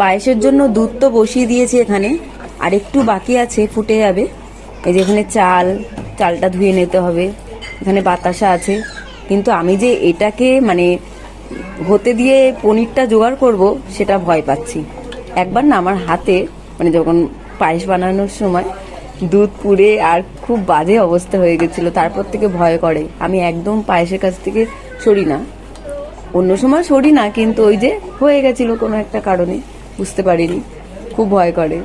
পায়েসের জন্য দুধ তো বসিয়ে দিয়েছি এখানে। আর একটু বাকি আছে, ফুটে যাবে। এই যে এখানে চাল, চালটা ধুয়ে নিতে হবে। এখানে বাতাসা আছে। কিন্তু আমি যে এটাকে মানে হতে দিয়ে পনিরটা জোগাড় করব, সেটা ভয় পাচ্ছি। একবার না আমার হাতে মানে যখন পায়েস বানানোর সময় দুধ পুড়ে আর খুব বাজে অবস্থা হয়ে গেছিল, তারপর থেকে ভয় করে। আমি একদম পায়েসের কাছ থেকে সরি না। অন্য সময় সরি না, কিন্তু ওই যে হয়ে গেছিল কোনো একটা কারণে। বুঝতে পারিনি। খুব ভয় করে।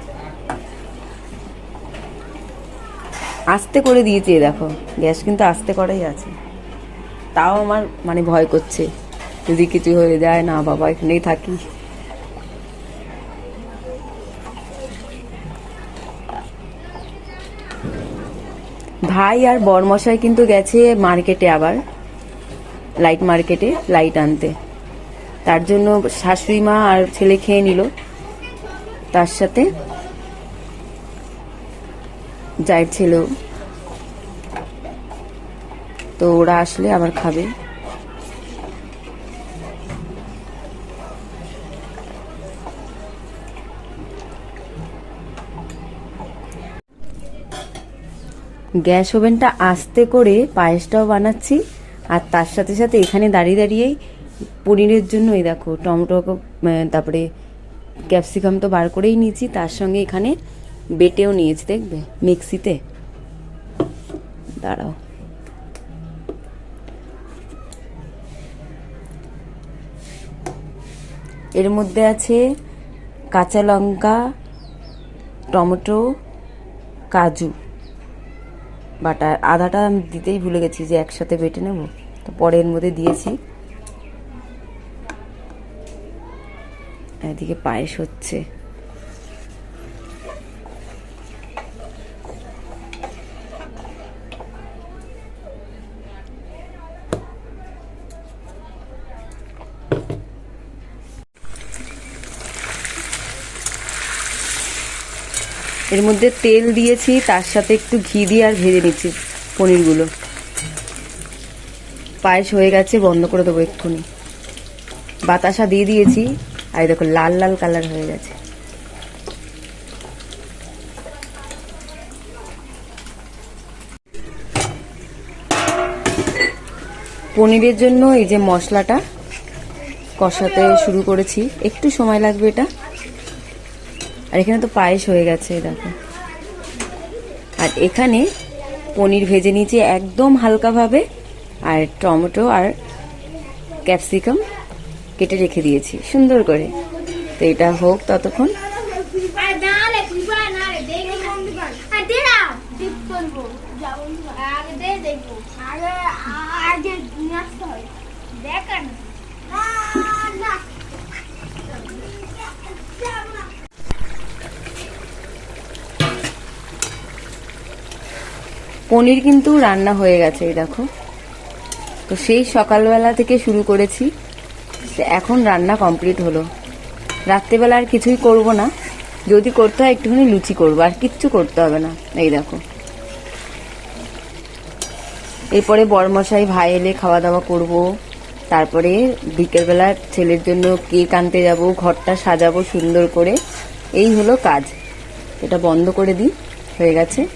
আস্তে করে দিয়েছি দেখো। গ্যাস কিন্তু আস্তে করাই আছে। তাও আমার মানে ভয় করছে। যদি কিছু হয়ে যায়, না বাবা, এখানেই থাকি। ভাই আর বরমশাই কিন্তু গেছে মার্কেটে আবার। লাইট মার্কেটে লাইট আনতে। তার জন্য শাশুড়ি মা আর ছেলে খেয়ে নিল। তার সাথে যাই ছিল। তো ওরা আসলে আবার খাবে। গ্যাস ওভেনটা আস্তে করে পায়েসটাও বানাচ্ছি, আর তার সাথে সাথে এখানে দাঁড়িয়ে দাঁড়িয়েই পনিরের জন্য এই দেখো, টমেটো তারপরে ক্যাপসিকাম তো বার করেই নিয়েছি, তার সঙ্গে এখানে বেটেও নিয়েছি, দেখবে, মিক্সিতে। দাঁড়াও। এর মধ্যে আছে কাঁচা লঙ্কা, টমেটো, কাজু। বাটা আদাটা আমি দিতেই ভুলে গেছি যে একসাথে বেটে নেব। তো পরে এর মধ্যে দিয়েছি। এদিকে পায়েস হচ্ছে। এর মধ্যে তেল দিয়েছি, তার সাথে একটু ঘি দিয়ে আর ভেজে নিচ্ছি পনিরগুলো। পায়েস হয়ে গেছে, বন্ধ করে দেবো এক্ষুনি। বাতাসা দিয়ে দিয়েছি আর দেখো লাল লাল কালার হয়ে গেছে। পনিরের জন্য এই যে মশলাটা কষাতে শুরু করেছি, একটু সময় লাগবে এটা। আর এখানে তো পায়েস হয়ে গেছে দেখো। আর এখানে পনির ভেজে নিয়েছি একদম হালকাভাবে, আর টমেটো আর ক্যাপসিকাম কেটে রেখে দিয়েছি সুন্দর করে। তো এটা হোক ততক্ষণ। পনির কিন্তু রান্না হয়ে গেছে এই দেখো। তো সেই সকালবেলা থেকে শুরু করেছি। এখন রান্না কমপ্লিট হলো। রাত্রেবেলা আর কিছুই করব না। যদি করতে হয় একটুখানি লুচি করব, আর কিচ্ছু করতে হবে না। এই দেখো। এরপরে বরমশাই ভাই এলে খাওয়া দাওয়া করব। তারপরে বিকেলবেলা ছেলের জন্য কেক আনতে যাব, ঘরটা সাজাবো সুন্দর করে। এই হলো কাজ। এটা বন্ধ করে দিই। হয়ে গেছে।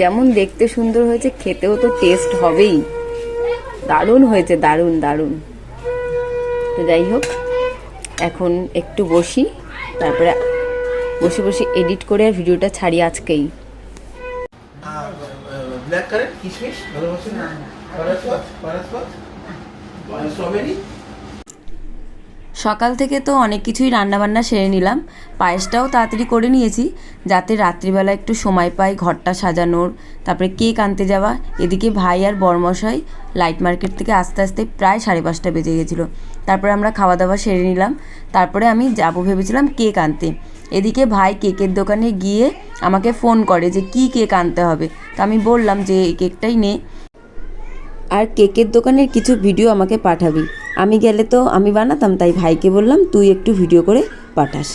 যেমন দেখতে সুন্দর হয়েছে, খেতেও তো টেস্ট হবেই। দারুণ হয়েছে, দারুণ দারুণ। তো যাই হোক, এখন একটু বসি, তারপরে বসে বসে এডিট করে আর ভিডিওটা ছাড়ি আজকেই। ব্ল্যাক কারেন্ট কিশমিশ ভালোবাসেন না বাটারস্কচ বাটারস্কচ স্ট্রবেরি সকাল থেকে তো অনেক কিছুই রান্নাবান্না সেরে নিলাম। পায়েসটাও তাড়াতাড়ি করে নিয়েছি, যাতে রাত্রিবেলা একটু সময় পাই ঘরটা সাজানোর। তারপরে কেক আনতে যাওয়া। এদিকে ভাই আর বরমশাই লাইট মার্কেট থেকে আস্তে আস্তে প্রায় সাড়ে পাঁচটা বেজে গেছিল। তারপরে আমরা খাওয়া দাওয়া সেরে নিলাম। তারপরে আমি যাব ভেবেছিলাম কেক আনতে। এদিকে ভাই কেকের দোকানে গিয়ে আমাকে ফোন করে যে কি কেক আনতে হবে। তো আমি বললাম যে এই কেকটাই নে। আর কেকের দোকানের কিছু ভিডিও আমাকে পাঠাবি। আমি গেলে তো আমি বানাতাম, তাই ভাইকে বললাম, তুই একটু ভিডিও করে পাঠাস।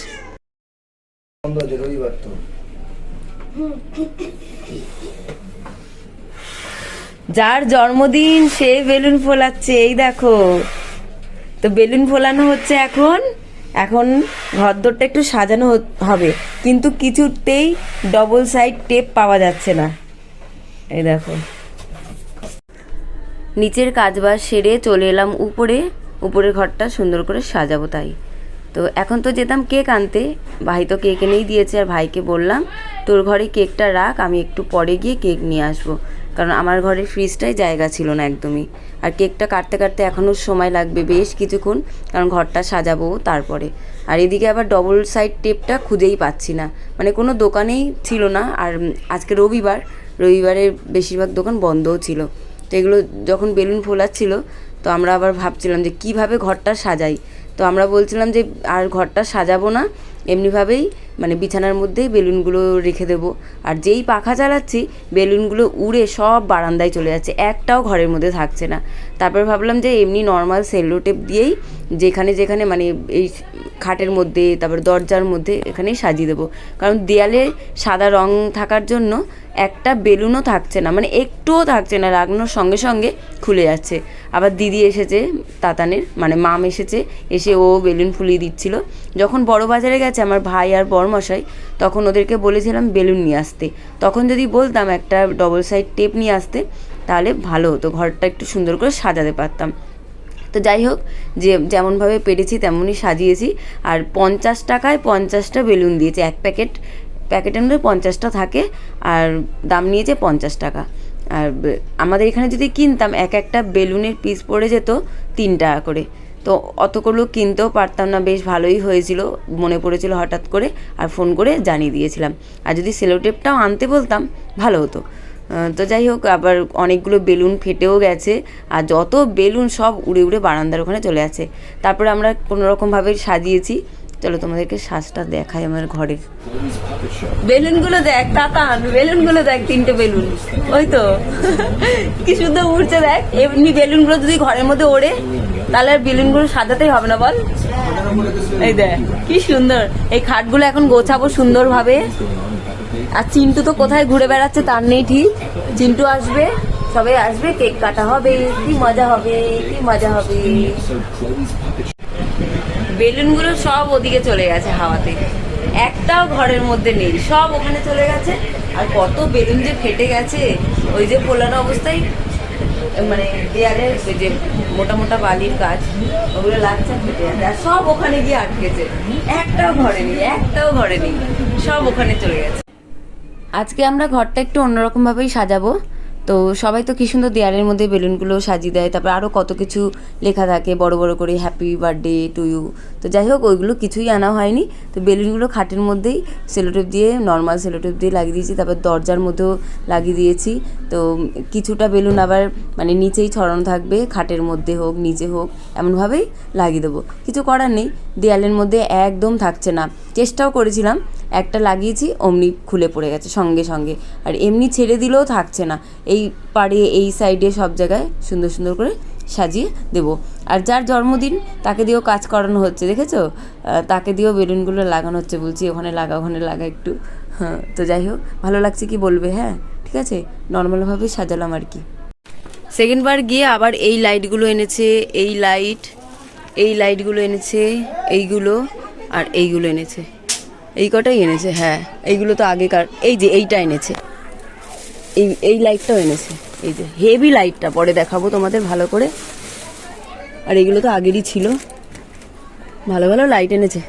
যার জন্মদিন সে বেলুন ফোলাচ্ছে, এই দেখো। তো বেলুন ফোলানো হচ্ছে এখন। এখন ঘরদোরটা একটু সাজানো হবে। কিন্তু কিছুতেই ডবল সাইড টেপ পাওয়া যাচ্ছে না। এই দেখো। নিচের কাজবাজ সেরে চলে এলাম উপরে। উপরের ঘরটা সুন্দর করে সাজাবো তাই। তো এখন তো যেতাম কেক আনতে। ভাই তো কেক এনেই দিয়েছে আর ভাইকে বললাম, তোর ঘরে কেকটা রাখ, আমি একটু পরে গিয়ে কেক নিয়ে আসব। কারণ আমার ঘরে ফ্রিজটাই জায়গা ছিল না একদমই। আর কেকটা কাটতে কাটতে এখনও সময় লাগবে বেশ কিছুক্ষণ, কারণ ঘরটা সাজাবো তারপরে। আর এদিকে আবার ডবল সাইড টেপটা খুঁজেই পাচ্ছি না। মানে কোনো দোকানেই ছিল না। আর আজকে রবিবার রবিবারের বেশিরভাগ দোকান বন্ধও ছিল। তো এগুলো যখন বেলুন ফোলাচ্ছিল, তো আমরা আবার ভাবছিলাম যে কীভাবে ঘরটা সাজাই। তো আমরা বলছিলাম যে আর ঘরটা সাজাবো না, এমনিভাবেই মানে বিছানার মধ্যেই বেলুনগুলো রেখে দেবো। আর যেই পাখা চালাচ্ছি, বেলুনগুলো উড়ে সব বারান্দায় চলে যাচ্ছে, একটাও ঘরের মধ্যে থাকছে না। তারপর ভাবলাম যে এমনি নর্মাল সেলো টেপ দিয়েই যেখানে যেখানে মানে এই খাটের মধ্যে, তারপর দরজার মধ্যে এখানেই সাজিয়ে দেবো। কারণ দেয়ালে সাদা রং থাকার জন্য একটা বেলুনও থাকছে না মানে একটুও থাকছে না লাগানোর সঙ্গে সঙ্গে খুলে যাচ্ছে। আবার দিদি এসেছে, তাতানের মানে মাম এসেছে, এসে ও বেলুন ফুলিয়ে দিচ্ছিল। যখন বড় বাজারে গেছে আমার ভাই আর বরমশাই, তখন ওদেরকে বলেছিলাম বেলুন নিয়ে আসতে। তখন যদি বলতাম একটা ডবল সাইড টেপ নিয়ে আসতে, তাহলে ভালো হতো, ঘরটা একটু সুন্দর করে সাজাতে পারতাম। তো যাই হোক, যে যেমনভাবে পেরেছি তেমনই সাজিয়েছি। আর পঞ্চাশ টাকায় পঞ্চাশটা বেলুন দিয়েছে, এক প্যাকেট প্যাকেটের মধ্যে পঞ্চাশটা থাকে আর দাম নিয়েছে পঞ্চাশ টাকা। আর আমাদের এখানে যদি কিনতাম, এক একটা বেলুনের পিস পড়ে যেত তিন টাকা করে। তো অতগুলো কিনতেও পারতাম না, বেশ ভালোই হয়েছিল, মনে পড়েছিল হঠাৎ করে, আর ফোন করে জানিয়ে দিয়েছিলাম। আর যদি সেলোটেপটাও আনতে বলতাম, ভালো হতো। তো যাই হোক, আবার অনেকগুলো বেলুন ফেটেও গেছে, আর যত বেলুন সব উড়ে উড়ে বারান্দার ওখানে চলে আছে তারপরে আমরা কোনো রকমভাবে সাজিয়েছি চলো তোমাদেরকে সাজটা দেখাই আমার ঘরের। বেলুনগুলো দেখ তাতান বেলুনগুলো দেখ, তিনটে বেলুন। ওই তো। কি সুন্দর উড়ছে দেখ। এমনি বেলুনগুলো যদি ঘরের মধ্যে ওড়ে, তাহলে আর বেলুনগুলো সাজাতেই হবে না বল? এই দেখ, কি সুন্দর। এই খাটগুলো এখন গোছাবো সুন্দরভাবে। আর চিন্টু তো কোথায় ঘুরে বেড়াচ্ছে তার নেই ঠিক। চিন্টু আসবে, সবাই আসবে, কেক কাটা হবে, কি মজা হবে, কি মজা হবে। বেলুনগুলো সব ওদিকে চলে গেছে হাওয়াতে। একটাও ঘরের মধ্যে নেই, সব ওখানে চলে গেছে। আর কত বেলুন যে ফেটে গেছে, ওই যে পোলানো অবস্থায় মানে দেয়ালের ওই যে মোটা মোটা বালির কাজ, ওগুলো লাগছে ফেটে যাচ্ছে আর সব ওখানে গিয়ে আটকেছে। একটাও ঘরে নেই, একটাও ঘরে নেই, সব ওখানে চলে গেছে। আজকে আমরা ঘরটা একটু অন্যরকমভাবেই সাজাবো। তো সবাই তো কি সুন্দর দেয়ালের মধ্যে বেলুনগুলো সাজিয়ে দেয়, তারপর আরও কত কিছু লেখা থাকে, বড় বড় করে হ্যাপি বার্থডে টু ইউ তো যাই হোক, ওইগুলো কিছুই আনা হয়নি। তো বেলুনগুলো খাটের মধ্যেই সেলোটেপ দিয়ে নর্মাল সেলোটেপ দিয়ে লাগিয়ে দিয়েছি, তারপর দরজার মধ্যেও লাগিয়ে দিয়েছি। তো কিছুটা বেলুন আবার মানে নিচেই ছড়ানো থাকবে, খাটের মধ্যে হোক, নিচে হোক, এমনভাবেই লাগিয়ে দেবো। কিছু করার নেই, দেয়ালের মধ্যে একদম থাকছে না। চেষ্টাও করেছিলাম একটা লাগিয়েছি, অমনি খুলে পড়ে গেছে সঙ্গে সঙ্গে। আর এমনি ছেড়ে দিলেও থাকছে না। এই পাড়ে, এই সাইডে সব জায়গায় সুন্দর সুন্দর করে সাজিয়ে দেবো। আর যার জন্মদিন, তাকে দিয়েও কাজ করানো হচ্ছে, দেখেছ? তাকে দিয়েও বেলুনগুলো লাগানো হচ্ছে, বলছি ওখানে লাগা ওখানে লাগা একটু। হ্যাঁ তো যাই হোক, ভালো লাগছে কি বলবে হ্যাঁ? ঠিক আছে? নর্মালভাবেই সাজালাম আর কি। সেকেন্ডবার গিয়ে আবার এই লাইটগুলো এনেছে, এই লাইট, এই লাইটগুলো এনেছে, এইগুলো, আর এইগুলো এনেছে। এই কটাই এনেছে হ্যাঁ। এইগুলো তো আগেকার, এই যে এইটা এনেছে। এই এই লাইটটাও এনেছে। এই যে হেভি লাইটটা পরে দেখাবো তোমাদের ভালো করে। আর এগুলো তো আগেরই ছিল। ভালো ভালো লাইট এনেছে।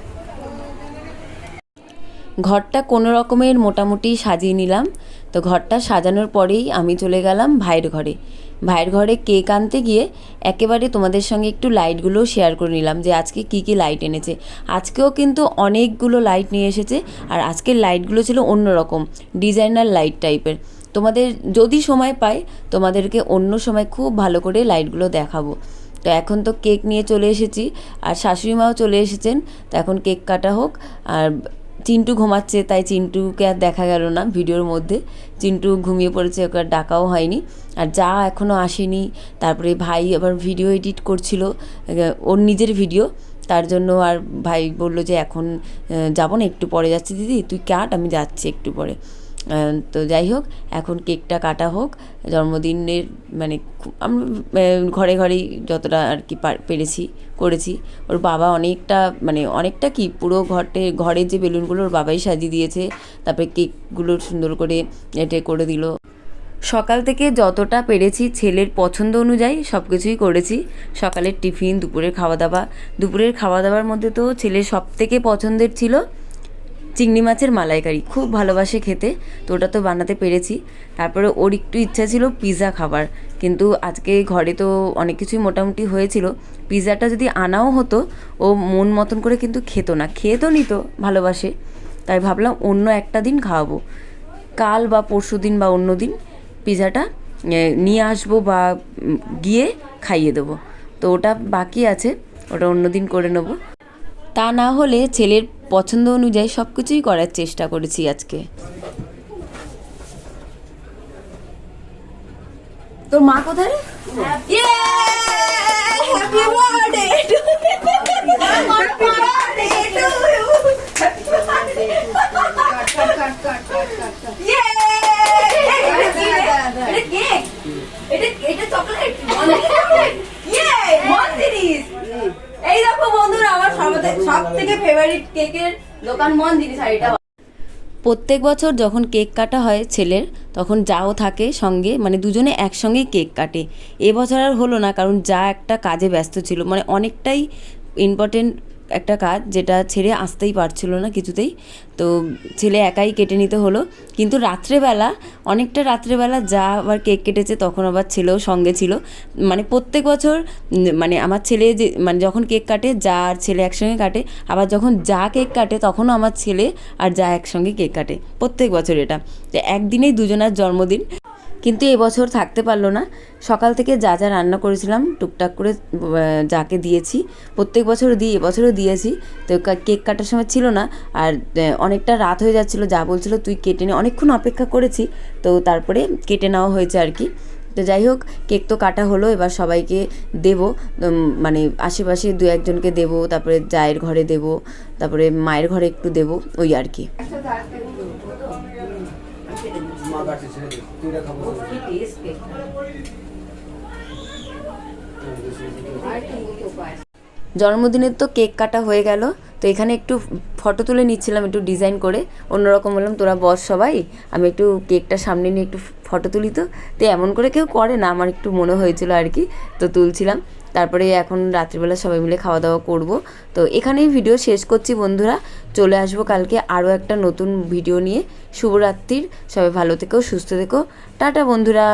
ঘরটা কোনো রকমের মোটামুটি সাজিয়ে নিলাম। তো ঘরটা সাজানোর পরেই আমি চলে গেলাম ভাইয়ের ঘরে। ভাইয়ের ঘরে কেক আনতে গিয়ে একেবারে তোমাদের সঙ্গে একটু লাইটগুলো শেয়ার করে নিলাম যে আজকে কি কি লাইট এনেছে। আজকেও কিন্তু অনেকগুলো লাইট নিয়ে এসেছে আর আজকের লাইটগুলো ছিল অন্যরকম, ডিজাইনার লাইট টাইপের। তোমাদের যদি সময় পাই তোমাদেরকে অন্য সময় খুব ভালো করে লাইটগুলো দেখাবো। তো এখন তো কেক নিয়ে চলে এসেছি আর শাশুড়ি মাও চলে এসেছেন, তো এখন কেক কাটা হোক আর চিন্টু ঘুমাচ্ছে, তাই চিন্টুকে আর দেখা গেল না ভিডিওর মধ্যে। চিন্টু ঘুমিয়ে পড়েছে, ওকে আর ডাকাও হয়নি। আর যা এখনও আসেনি, তারপরে ভাই আবার ভিডিও এডিট করছিল ওর নিজের ভিডিও। তার জন্য আর ভাই বলল যে, এখন যাব না, একটু পরে যাচ্ছি দিদি, তুই কাট, আমি যাচ্ছি একটু পরে। তো যাই হোক, এখন কেকটা কাটা হোক, জন্মদিনের মানে আমরা ঘরে ঘরেই যতটা আর কি পার- পেরেছি, করেছি। ওর বাবা অনেকটা মানে অনেকটা কি, পুরো ঘরটে ঘরের যে বেলুনগুলো ওর বাবাই সাজিয়ে দিয়েছে, তারপরে কেকগুলো সুন্দর করে এটে করে দিল। সকাল থেকে যতটা পেরেছি, ছেলের পছন্দ অনুযায়ী সব কিছুই করেছি। সকালের টিফিন, দুপুরের খাওয়া দাওয়া। দুপুরের খাওয়া দাওয়ার মধ্যে তো ছেলের সব থেকে পছন্দের ছিল চিংড়ি মাছের মালাইকারি। খুব ভালোবাসে খেতে, তো ওটা তো বানাতে পেরেছি। তারপরে ওর একটু ইচ্ছা ছিল পিৎজা খাবার। কিন্তু আজকে ঘরে তো অনেক কিছুই মোটামুটি হয়েছিল। পিৎজাটা যদি আনাও হতো, ও মন মতন করে কিন্তু খেতো না। খেয়ে তো নিত, ভালোবাসে। তাই ভাবলাম অন্য একটা দিন খাওয়াবো। কাল বা পরশু দিন বা অন্য দিন পিৎজাটা নিয়ে আসব বা গিয়ে খাইয়ে দেবো। তো ওটা বাকি আছে, ওটা অন্য দিন করে নেব। তা না হলে ছেলের পছন্দ অনুযায়ী সব কিছুই করার চেষ্টা করেছি আজকে। তোর এই দেখো বন্ধুরা, আমার সব থেকে ফেভারিট কেকের দোকান মন্দির এটা প্রত্যেক বছর যখন কেক কাটা হয় ছেলের, তখন যাও থাকে সঙ্গে মানে দুজনে একসঙ্গেই কেক কাটে। এবছর আর হলো না, কারণ যা একটা কাজে ব্যস্ত ছিল মানে অনেকটাই ইম্পর্টেন্ট একটা কাজ যেটা ছেড়ে আসতেই পারছিল না কিছুতেই। তো ছেলে একাই কেটে নিতে হলো। কিন্তু রাত্রেবেলা, অনেকটা রাত্রেবেলা যা আবার কেক কেটেছে তখন আবার ছেলেও সঙ্গে ছিল। মানে প্রত্যেক বছর মানে আমার ছেলে যে মানে যখন কেক কাটে, যা আর ছেলে একসঙ্গে কাটে, আবার যখন যা কেক কাটে তখনও আমার ছেলে আর যা একসঙ্গে কেক কাটে। প্রত্যেক বছর এটা। যে একদিনেই দুজনার জন্মদিন। কিন্তু এবছর থাকতে পারল না। সকাল থেকে যা যা রান্না করেছিলাম টুকটাক করে যাকে দিয়েছি প্রত্যেক বছর দিই এবছরও দিয়েছি। তো কেক কাটার সময় ছিল না আর অনেকটা রাত হয়ে যাচ্ছিল যা বলছিল তুই কেটে নে। অনেকক্ষণ অপেক্ষা করেছি তো তারপরে কেটে নেওয়া হয়েছে আর কি। তো যাই হোক কেক তো কাটা হলো এবার সবাইকে দেব মানে আশেপাশে দু একজনকে দেব তারপরে জায়ের ঘরে দেব তারপরে মায়ের ঘরে একটু দেব ওই আর কি। জন্মদিনের তো কেক কাটা হয়ে গেল তো এখানে একটু ফটো তুলে নিচ্ছিলাম একটু ডিজাইন করে। অন্যরকম বললাম তোরা বস সবাই আমি একটু কেকটা সামনে নিয়ে একটু ফটো তুলি তো। তো এমন করে কেউ করে না আমার একটু মনে হয়েছিল আর কি তো তুলছিলাম। তারপরে এখন রাত্রিবেলা সবাই মিলে খাওয়া দাওয়া করব। তো এখানেই ভিডিও শেষ করছি বন্ধুরা। চলে আসব কালকে আরও একটা নতুন ভিডিও নিয়ে। শুভরাত্রির। সবাই ভালো থেকো, সুস্থ থেকো। টাটা বন্ধুরা।